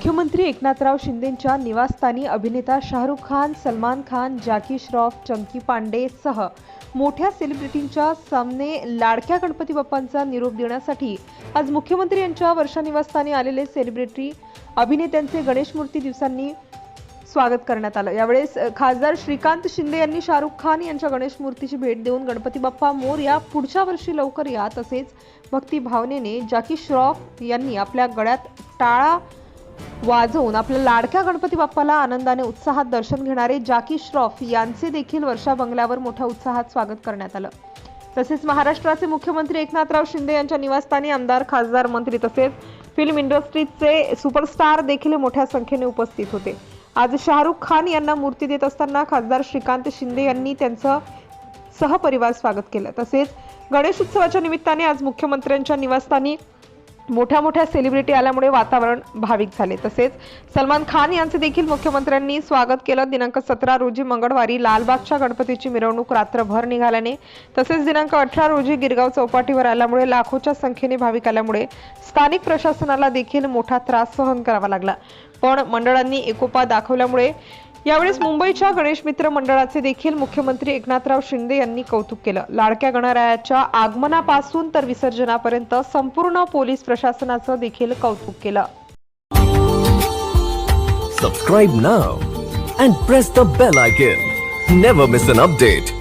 मुख्यमंत्री एकनाथराव शिंदेंच्या निवासस्थानी अभिनेता शाहरुख खान सलमान खान जॅकी श्रॉफ चंकी पांडे सह मोठ्या सेलिब्रिटींच्या सामने लाडक्या गणपती बाप्पांचा निरोप देण्यासाठी आज मुख्यमंत्री यांच्या वर्षा निवासस्थानी आलेले सेलिब्रिटी अभिनेत्यांचे गणेश मूर्ती दिवसांनी स्वागत करण्यात आलं. यावेळेस खासदार श्रीकांत शिंदे यांनी शाहरुख खान यांच्या गणेश मूर्तीची भेट देऊन गणपती बाप्पा मोर या पुढच्या वर्षी लवकर या तसेच भक्ती भावनेने जॅकी श्रॉफ यांनी आपल्या गळ्यात टाळा वाजवून आपल्या लाडक्या गणपती बाप्पाला आनंदाने उत्साहात दर्शन घेणारे जाकी श्रॉफ यांचे देखील वर्षा बंगल्यावर मोठ्या उत्साहात स्वागत करण्यात आलं. तसेच महाराष्ट्राचे मुख्यमंत्री एकनाथराव शिंदे यांच्या निवासस्थानी आमदार खासदार मंत्री तसेच फिल्म इंडस्ट्रीचे सुपरस्टार देखील मोठ्या संख्येने उपस्थित होते. आज शाहरुख खान यांना मूर्ती देत असताना खासदार श्रीकांत शिंदे यांनी त्यांचं सहपरिवार स्वागत केलं. तसेच गणेश उत्सवाच्या निमित्ताने आज मुख्यमंत्र्यांच्या निवासस्थानी मोठ्या मोठ्या सेलिब्रिटी आल्यामुळे वातावरण भाविक झाले. तसेच सलमान खान यांचे देखील मुख्यमंत्र्यांनी स्वागत केलं. दिनांक सतरा रोजी मंगळवारी लालबागच्या गणपतीची मिरवणूक रात्रभर निघाल्याने तसेच दिनांक अठरा रोजी गिरगाव चौपाटीवर आल्यामुळे लाखोच्या संख्येने भाविक आल्यामुळे स्थानिक प्रशासनाला देखील मोठा त्रास सहन करावा लागला. पण मंडळांनी एकोपा दाखवल्यामुळे यावेळेस मुंबईच्या गणेश मित्र मंडळाचे देखील मुख्यमंत्री एकनाथराव शिंदे यांनी कौतुक केलं. लाडक्या गणरायाच्या आगमनापासून तर विसर्जनापर्यंत संपूर्ण पोलीस प्रशासनाचं देखील कौतुक केलं. Subscribe now and press the bell icon never miss an update